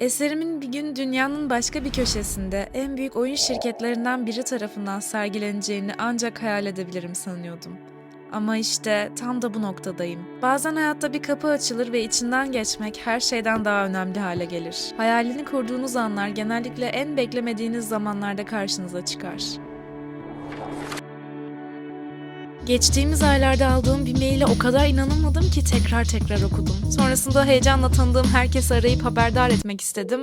Eserimin bir gün dünyanın başka bir köşesinde en büyük oyun şirketlerinden biri tarafından sergileneceğini ancak hayal edebilirim sanıyordum. Ama işte tam da bu noktadayım. Bazen hayatta bir kapı açılır ve içinden geçmek her şeyden daha önemli hale gelir. Hayalini kurduğunuz anlar genellikle en beklemediğiniz zamanlarda karşınıza çıkar. Geçtiğimiz aylarda aldığım bir maile o kadar inanamadım ki tekrar tekrar okudum. Sonrasında heyecanla tanıdığım herkesi arayıp haberdar etmek istedim.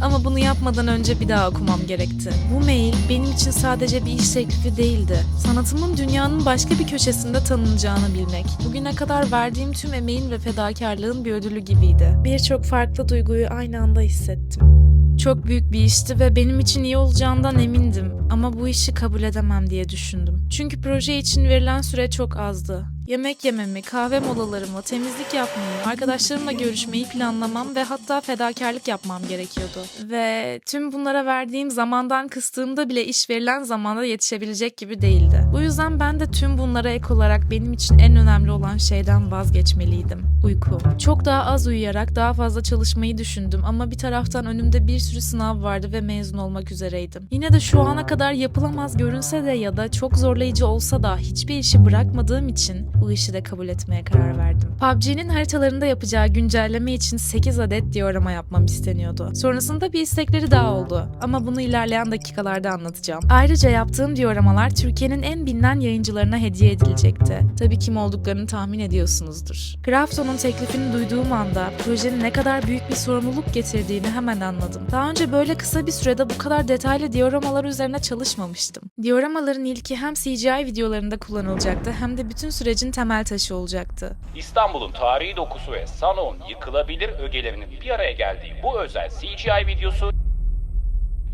Ama bunu yapmadan önce bir daha okumam gerekti. Bu mail benim için sadece bir iş teklifi değildi. Sanatımın dünyanın başka bir köşesinde tanınacağını bilmek. Bugüne kadar verdiğim tüm emeğin ve fedakarlığın bir ödülü gibiydi. Birçok farklı duyguyu aynı anda hissettim. Çok büyük bir işti ve benim için iyi olacağından emindim ama bu işi kabul edemem diye düşündüm. Çünkü proje için verilen süre çok azdı. Yemek yememi, kahve molalarımı, temizlik yapmayı, arkadaşlarımla görüşmeyi planlamam ve hatta fedakarlık yapmam gerekiyordu. Ve tüm bunlara verdiğim zamandan kıstığımda bile iş verilen zamanda yetişebilecek gibi değildi. Bu yüzden ben de tüm bunlara ek olarak benim için en önemli olan şeyden vazgeçmeliydim. Uyku. Çok daha az uyuyarak daha fazla çalışmayı düşündüm ama bir taraftan önümde bir sürü sınav vardı ve mezun olmak üzereydim. Yine de şu ana kadar yapılamaz görünse de ya da çok zorlayıcı olsa da hiçbir işi bırakmadığım için bu işi de kabul etmeye karar verdim. PUBG'nin haritalarında yapacağı güncelleme için 8 adet diorama yapmam isteniyordu. Sonrasında bir istekleri daha oldu ama bunu ilerleyen dakikalarda anlatacağım. Ayrıca yaptığım dioramalar Türkiye'nin en bilinen yayıncılarına hediye edilecekti. Tabii kim olduklarını tahmin ediyorsunuzdur. Grafton'un teklifini duyduğum anda projenin ne kadar büyük bir sorumluluk getirdiğini hemen anladım. Daha önce böyle kısa bir sürede bu kadar detaylı dioramalar üzerine çalışmamıştım. Dioramaların ilki hem CGI videolarında kullanılacaktı hem de bütün sürecin temel taşı olacaktı. İstanbul'un tarihi dokusu ve Sano'nun yıkılabilir ögelerinin bir araya geldiği bu özel CGI videosu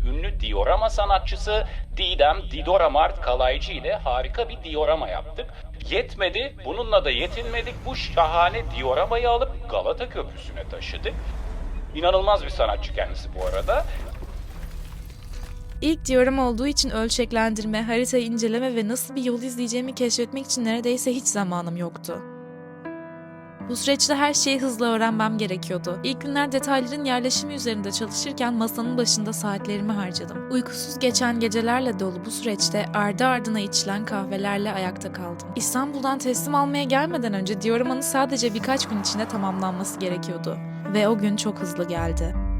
ünlü diorama sanatçısı Didem Didoramart Kalaycı ile harika bir diorama yaptık. Yetmedi, bununla da yetinmedik. Bu şahane dioramayı alıp Galata Köprüsü'ne taşıdık. İnanılmaz bir sanatçı kendisi bu arada. İlk diorama olduğu için ölçeklendirme, haritayı inceleme ve nasıl bir yol izleyeceğimi keşfetmek için neredeyse hiç zamanım yoktu. Bu süreçte her şeyi hızla öğrenmem gerekiyordu. İlk günler detayların yerleşimi üzerinde çalışırken masanın başında saatlerimi harcadım. Uykusuz geçen gecelerle dolu bu süreçte ardı ardına içilen kahvelerle ayakta kaldım. İstanbul'dan teslim almaya gelmeden önce dioramanın sadece birkaç gün içinde tamamlanması gerekiyordu. Ve o gün çok hızlı geldi.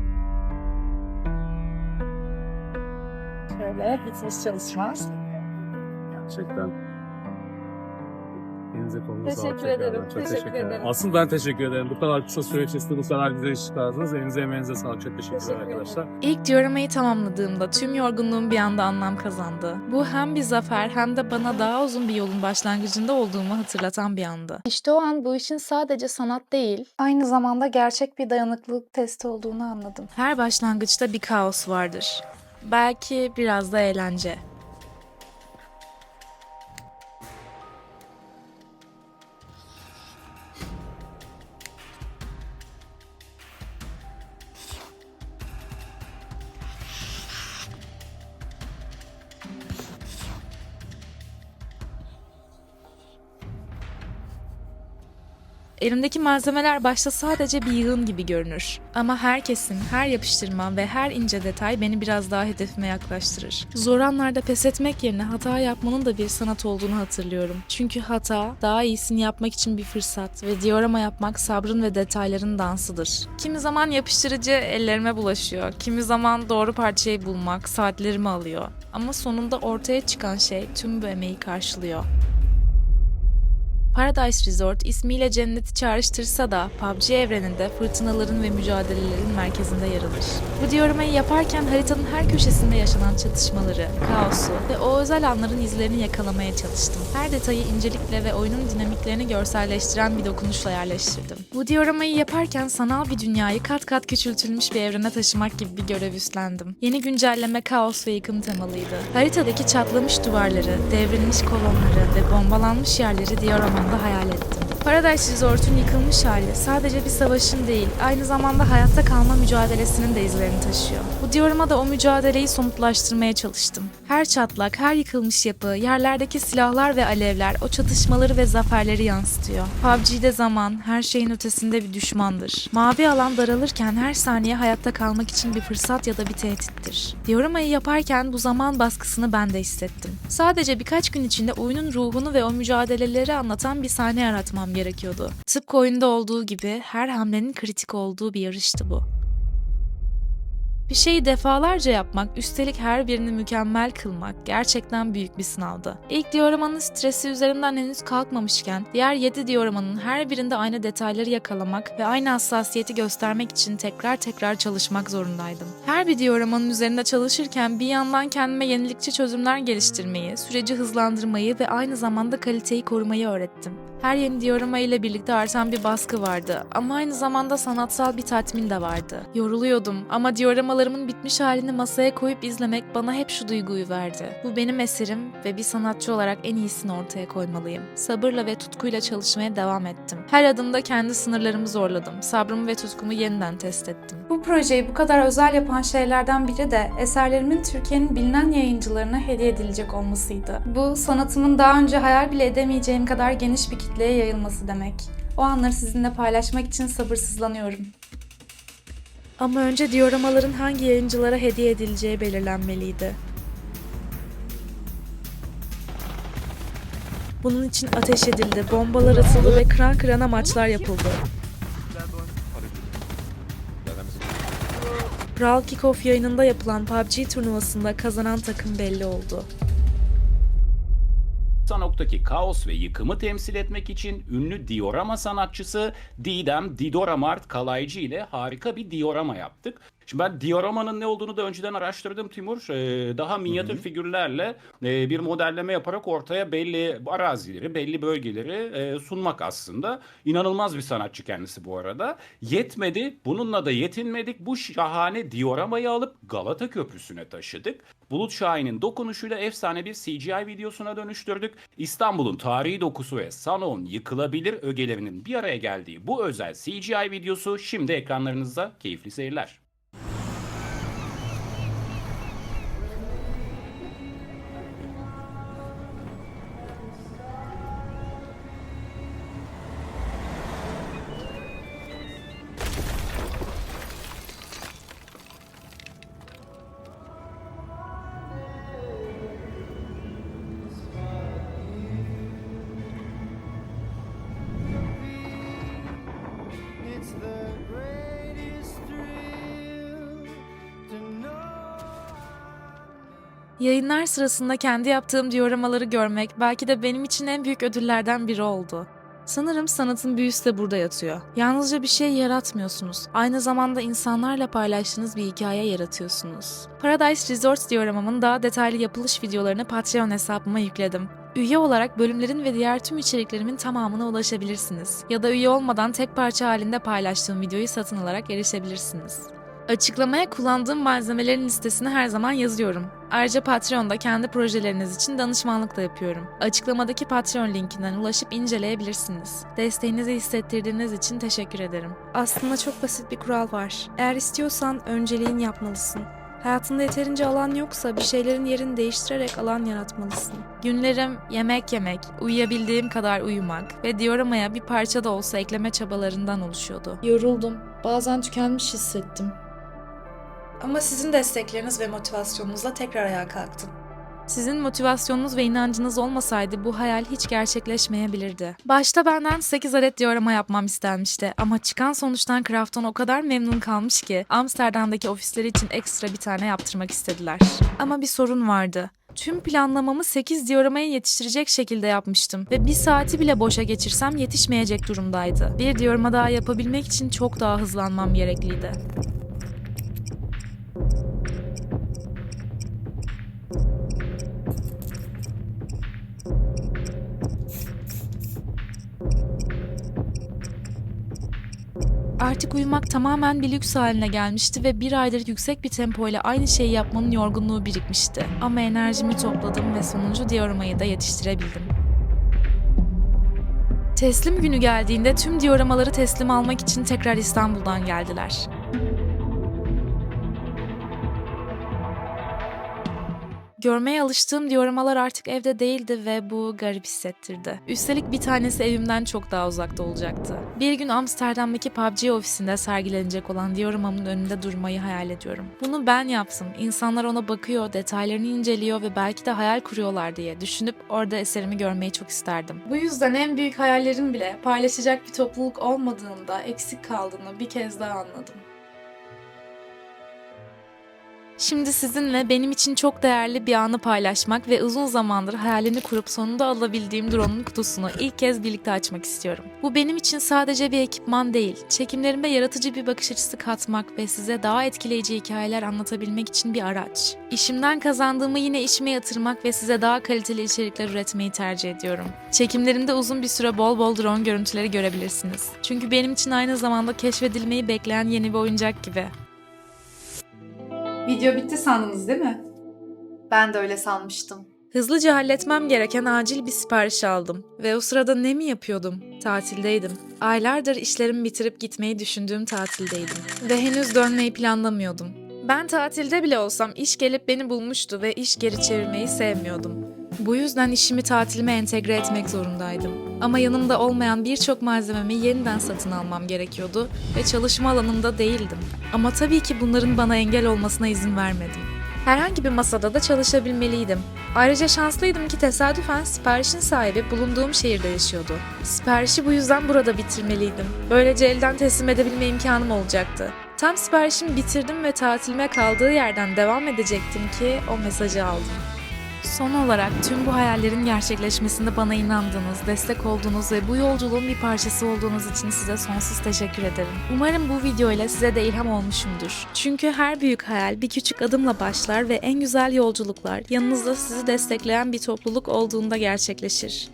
Şöyle bitmiş çalışma. Gerçekten. Elinize kolunuza Teşekkür sağlık tekrardan. ederim, Çok teşekkür teşekkür ederim. ederim. Asıl ben teşekkür ederim. Bu kadar kısa süre içerisinde bu kadar güzel iş çıkardınız. Elinize emeğinize sağlık. Çok teşekkürler Teşekkür ederim. arkadaşlar. İlk dioramayı tamamladığımda tüm yorgunluğum bir anda anlam kazandı. Bu hem bir zafer hem de bana daha uzun bir yolun başlangıcında olduğumu hatırlatan bir andı. İşte o an bu işin sadece sanat değil, aynı zamanda gerçek bir dayanıklılık testi olduğunu anladım. Her başlangıçta bir kaos vardır. Belki biraz da eğlence. Elimdeki malzemeler başta sadece bir yığın gibi görünür. Ama herkesin, her yapıştırma ve her ince detay beni biraz daha hedefime yaklaştırır. Zor anlarda pes etmek yerine hata yapmanın da bir sanat olduğunu hatırlıyorum. Çünkü hata, daha iyisini yapmak için bir fırsat ve diorama yapmak sabrın ve detayların dansıdır. Kimi zaman yapıştırıcı ellerime bulaşıyor, kimi zaman doğru parçayı bulmak saatlerimi alıyor. Ama sonunda ortaya çıkan şey tüm bu emeği karşılıyor. Paradise Resort ismiyle cenneti çağrıştırsa da PUBG evreninde fırtınaların ve mücadelelerin merkezinde yer alır. Bu dioramayı yaparken haritanın her köşesinde yaşanan çatışmaları, kaosu ve o özel anların izlerini yakalamaya çalıştım. Her detayı incelikle ve oyunun dinamiklerini görselleştiren bir dokunuşla yerleştirdim. Bu dioramayı yaparken sanal bir dünyayı kat kat küçültülmüş bir evrene taşımak gibi bir görev üstlendim. Yeni güncelleme kaos ve yıkım temalıydı. Haritadaki çatlamış duvarları, devrilmiş kolonları ve bombalanmış yerleri dioramamda hayal ettim. Paradise Resort'un yıkılmış hali sadece bir savaşın değil, aynı zamanda hayatta kalma mücadelesinin de izlerini taşıyor. Bu dioramada o mücadeleyi somutlaştırmaya çalıştım. Her çatlak, her yıkılmış yapı, yerlerdeki silahlar ve alevler o çatışmaları ve zaferleri yansıtıyor. PUBG'de zaman her şeyin ötesinde bir düşmandır. Mavi alan daralırken her saniye hayatta kalmak için bir fırsat ya da bir tehdittir. Dioramayı yaparken bu zaman baskısını ben de hissettim. Sadece birkaç gün içinde oyunun ruhunu ve o mücadeleleri anlatan bir sahne yaratmam gerekiyordu. Tıpkı oyunda olduğu gibi her hamlenin kritik olduğu bir yarıştı bu. Bir şeyi defalarca yapmak, üstelik her birini mükemmel kılmak gerçekten büyük bir sınavdı. İlk dioramanın stresi üzerimden henüz kalkmamışken, diğer 7 dioramanın her birinde aynı detayları yakalamak ve aynı hassasiyeti göstermek için tekrar tekrar çalışmak zorundaydım. Her bir dioramanın üzerinde çalışırken bir yandan kendime yenilikçi çözümler geliştirmeyi, süreci hızlandırmayı ve aynı zamanda kaliteyi korumayı öğrettim. Her yeni diorama ile birlikte artan bir baskı vardı ama aynı zamanda sanatsal bir tatmin de vardı. Yoruluyordum ama dioramalarımın bitmiş halini masaya koyup izlemek bana hep şu duyguyu verdi. Bu benim eserim ve bir sanatçı olarak en iyisini ortaya koymalıyım. Sabırla ve tutkuyla çalışmaya devam ettim. Her adımda kendi sınırlarımı zorladım. Sabrımı ve tutkumu yeniden test ettim. Bu projeyi bu kadar özel yapan şeylerden biri de eserlerimin Türkiye'nin bilinen yayıncılarına hediye edilecek olmasıydı. Bu sanatımın daha önce hayal bile edemeyeceğim kadar geniş bir kitleye yayılması demek. O anları sizinle paylaşmak için sabırsızlanıyorum. Ama önce dioramaların hangi yayıncılara hediye edileceği belirlenmeliydi. Bunun için ateş edildi, bombalar atıldı ve kıran kırana maçlar yapıldı. Brawl Kickoff yayınında yapılan PUBG turnuvasında kazanan takım belli oldu. Sanok'taki kaos ve yıkımı temsil etmek için ünlü diorama sanatçısı Didem Didoramart Kalaycı ile harika bir diorama yaptık. Şimdi ben dioramanın ne olduğunu da önceden araştırdım Timur. Ee, daha minyatür figürlerle e, bir modelleme yaparak ortaya belli arazileri, belli bölgeleri e, sunmak aslında. İnanılmaz bir sanatçı kendisi bu arada. Yetmedi, bununla da yetinmedik. Bu şahane dioramayı alıp Galata Köprüsü'ne taşıdık. Bulut Şahin'in dokunuşuyla efsane bir CGI videosuna dönüştürdük. İstanbul'un tarihi dokusu ve Sano'nun yıkılabilir ögelerinin bir araya geldiği bu özel CGI videosu şimdi ekranlarınızda keyifli seyirler. Yayınlar sırasında kendi yaptığım dioramaları görmek belki de benim için en büyük ödüllerden biri oldu. Sanırım sanatın büyüsü de burada yatıyor. Yalnızca bir şey yaratmıyorsunuz. Aynı zamanda insanlarla paylaştığınız bir hikaye yaratıyorsunuz. Paradise Resorts dioramamın daha detaylı yapılış videolarını Patreon hesabıma yükledim. Üye olarak bölümlerin ve diğer tüm içeriklerimin tamamına ulaşabilirsiniz. Ya da üye olmadan tek parça halinde paylaştığım videoyu satın alarak erişebilirsiniz. Açıklamaya kullandığım malzemelerin listesini her zaman yazıyorum. Ayrıca Patreon'da kendi projeleriniz için danışmanlık da yapıyorum. Açıklamadaki Patreon linkinden ulaşıp inceleyebilirsiniz. Desteğinizi hissettirdiğiniz için teşekkür ederim. Aslında çok basit bir kural var. Eğer istiyorsan önceliğin yapmalısın. Hayatında yeterince alan yoksa bir şeylerin yerini değiştirerek alan yaratmalısın. Günlerim yemek yemek, uyuyabildiğim kadar uyumak ve dioramaya bir parça da olsa ekleme çabalarından oluşuyordu. Yoruldum. Bazen tükenmiş hissettim. Ama sizin destekleriniz ve motivasyonunuzla tekrar ayağa kalktım. Sizin motivasyonunuz ve inancınız olmasaydı bu hayal hiç gerçekleşmeyebilirdi. Başta benden 8 adet diorama yapmam istenmişti ama çıkan sonuçtan Krafton o kadar memnun kalmış ki Amsterdam'daki ofisleri için ekstra bir tane yaptırmak istediler. Ama bir sorun vardı. Tüm planlamamı 8 dioramaya yetiştirecek şekilde yapmıştım ve bir saati bile boşa geçirsem yetişmeyecek durumdaydı. Bir diorama daha yapabilmek için çok daha hızlanmam gerekliydi. Artık uyumak tamamen bir lüks haline gelmişti ve bir aydır yüksek bir tempo ile aynı şeyi yapmanın yorgunluğu birikmişti. Ama enerjimi topladım ve sonuncu dioramayı da yetiştirebildim. Teslim günü geldiğinde tüm dioramaları teslim almak için tekrar İstanbul'dan geldiler. Görmeye alıştığım dioramalar artık evde değildi ve bu garip hissettirdi. Üstelik bir tanesi evimden çok daha uzakta olacaktı. Bir gün Amsterdam'daki PUBG ofisinde sergilenecek olan dioramamın önünde durmayı hayal ediyorum. Bunu ben yaptım. İnsanlar ona bakıyor, detaylarını inceliyor ve belki de hayal kuruyorlar diye düşünüp orada eserimi görmeyi çok isterdim. Bu yüzden en büyük hayallerim bile paylaşacak bir topluluk olmadığında eksik kaldığını bir kez daha anladım. Şimdi sizinle benim için çok değerli bir anı paylaşmak ve uzun zamandır hayalini kurup sonunda alabildiğim drone'un kutusunu ilk kez birlikte açmak istiyorum. Bu benim için sadece bir ekipman değil, çekimlerimde yaratıcı bir bakış açısı katmak ve size daha etkileyici hikayeler anlatabilmek için bir araç. İşimden kazandığımı yine işime yatırmak ve size daha kaliteli içerikler üretmeyi tercih ediyorum. Çekimlerimde uzun bir süre bol bol drone görüntüleri görebilirsiniz. Çünkü benim için aynı zamanda keşfedilmeyi bekleyen yeni bir oyuncak gibi. Video bitti sandınız değil mi? Ben de öyle sanmıştım. Hızlıca halletmem gereken acil bir sipariş aldım. Ve o sırada ne mi yapıyordum? Tatildeydim. Aylardır işlerimi bitirip gitmeyi düşündüğüm tatildeydim. Ve henüz dönmeyi planlamıyordum. Ben tatilde bile olsam iş gelip beni bulmuştu ve iş geri çevirmeyi sevmiyordum. Bu yüzden işimi tatilime entegre etmek zorundaydım. Ama yanımda olmayan birçok malzememi yeniden satın almam gerekiyordu ve çalışma alanımda değildim. Ama tabii ki bunların bana engel olmasına izin vermedim. Herhangi bir masada da çalışabilmeliydim. Ayrıca şanslıydım ki tesadüfen siparişin sahibi bulunduğum şehirde yaşıyordu. Siparişi bu yüzden burada bitirmeliydim. Böylece elden teslim edebilme imkanım olacaktı. Tam siparişimi bitirdim ve tatilime kaldığı yerden devam edecektim ki o mesajı aldım. Son olarak tüm bu hayallerin gerçekleşmesinde bana inandığınız, destek olduğunuz ve bu yolculuğun bir parçası olduğunuz için size sonsuz teşekkür ederim. Umarım bu video ile size de ilham olmuşumdur. Çünkü her büyük hayal bir küçük adımla başlar ve en güzel yolculuklar yanınızda sizi destekleyen bir topluluk olduğunda gerçekleşir.